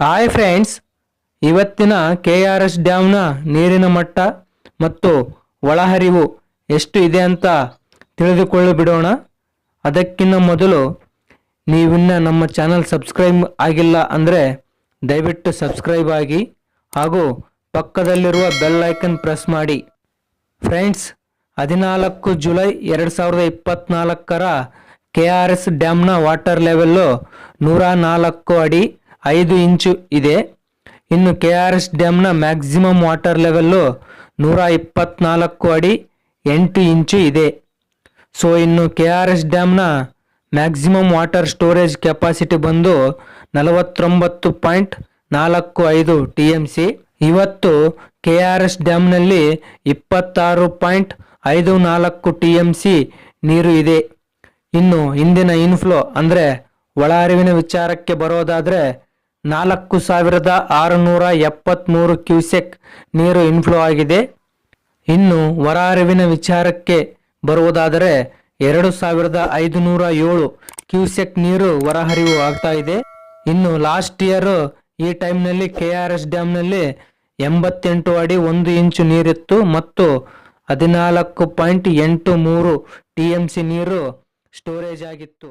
Hi friends ಇವತ್ತಿನ K R S ಡ್ಯಾಮ್ನ ನೀರಿನ ಮಟ್ಟ ಮತ್ತು ಒಳಹರಿವು ಎಷ್ಟು ಇದೆ ಅಂತ ತಿಳಿದುಕೊಳ್ಳಿ ಬಿಡೋಣ ಅದಕ್ಕಿಂತ ಮೊದಲು ನೀವಿನ್ನ ನಮ್ಮ ಚಾನಲ್ ಸಬ್ಸ್ಕ್ರೈಬ್ ಆಗಿಲ್ಲ ಅಂದರೆ ದಯವಿಟ್ಟು ಸಬ್ಸ್ಕ್ರೈಬ್ ಆಗಿ ಹಾಗೂ ಪಕ್ಕದಲ್ಲಿರುವ ಬೆಲ್ ಐಕನ್ ಪ್ರೆಸ್ ಮಾಡಿ. ಫ್ರೆಂಡ್ಸ್ ಹದಿನಾಲ್ಕು ಜುಲೈ ಎರಡು ಸಾವಿರದ ಇಪ್ಪತ್ತ್ನಾಲ್ಕರ ಕೆ ಆರ್ ಎಸ್ ಡ್ಯಾಮ್ನ ವಾಟರ್ ಲೆವೆಲ್ಲು ನೂರ ನಾಲ್ಕು ಅಡಿ ಐದು ಇಂಚು ಇದೆ. ಇನ್ನು ಕೆ ಆರ್ ಎಸ್ ಡ್ಯಾಮ್ನ ಮ್ಯಾಕ್ಸಿಮಮ್ ವಾಟರ್ ಲೆವೆಲ್ಲು ನೂರ ಇಪ್ಪತ್ನಾಲ್ಕು ಅಡಿ ಎಂಟು ಇಂಚು ಇದೆ. ಸೊ, ಇನ್ನು ಕೆ ಆರ್ ಎಸ್ ಡ್ಯಾಮ್ನ ಮ್ಯಾಕ್ಸಿಮಮ್ ವಾಟರ್ ಸ್ಟೋರೇಜ್ ಕೆಪಾಸಿಟಿ ಬಂದು ನಲವತ್ತೊಂಬತ್ತು ಪಾಯಿಂಟ್ ನಾಲ್ಕು ಐದು ಟಿ ಎಂ ಸಿ. ಇವತ್ತು ಕೆ ಆರ್ ಎಸ್ ಡ್ಯಾಮ್ನಲ್ಲಿ ಇಪ್ಪತ್ತಾರು ಪಾಯಿಂಟ್ ಐದು ನಾಲ್ಕು ಟಿ ಎಂ ಸಿ ನೀರು ಇದೆ. ಇನ್ನು ಇಂದಿನ ಇನ್ಫ್ಲೋ ಅಂದರೆ ಒಳ ಅರಿವಿನ ವಿಚಾರಕ್ಕೆ ಬರೋದಾದರೆ ನಾಲ್ಕು ಸಾವಿರದ ಆರುನೂರ ಎಪ್ಪತ್ತ್ಮೂರು ಕ್ಯೂಸೆಕ್ ನೀರು ಇನ್ಫ್ಲೋ ಆಗಿದೆ. ಇನ್ನು ಹೊರ ಹರಿವಿನ ವಿಚಾರಕ್ಕೆ ಬರುವುದಾದರೆ ಎರಡು ಸಾವಿರದ ಐದುನೂರ ಏಳು ಕ್ಯೂಸೆಕ್ ನೀರು ಹೊರಹರಿವು ಆಗ್ತಾ ಇದೆ. ಇನ್ನು ಲಾಸ್ಟ್ ಇಯರ್ ಈ ಟೈಮ್ನಲ್ಲಿ ಕೆ ಆರ್ ಎಸ್ ಡ್ಯಾಮ್ನಲ್ಲಿ ಎಂಬತ್ತೆಂಟು ಅಡಿ ಒಂದು ಇಂಚು ನೀರಿತ್ತು ಮತ್ತು ಹದಿನಾಲ್ಕು ಪಾಯಿಂಟ್ ಎಂಟು ಮೂರು ಟಿ ಎಂ ಸಿ ನೀರು ಸ್ಟೋರೇಜ್ ಆಗಿತ್ತು.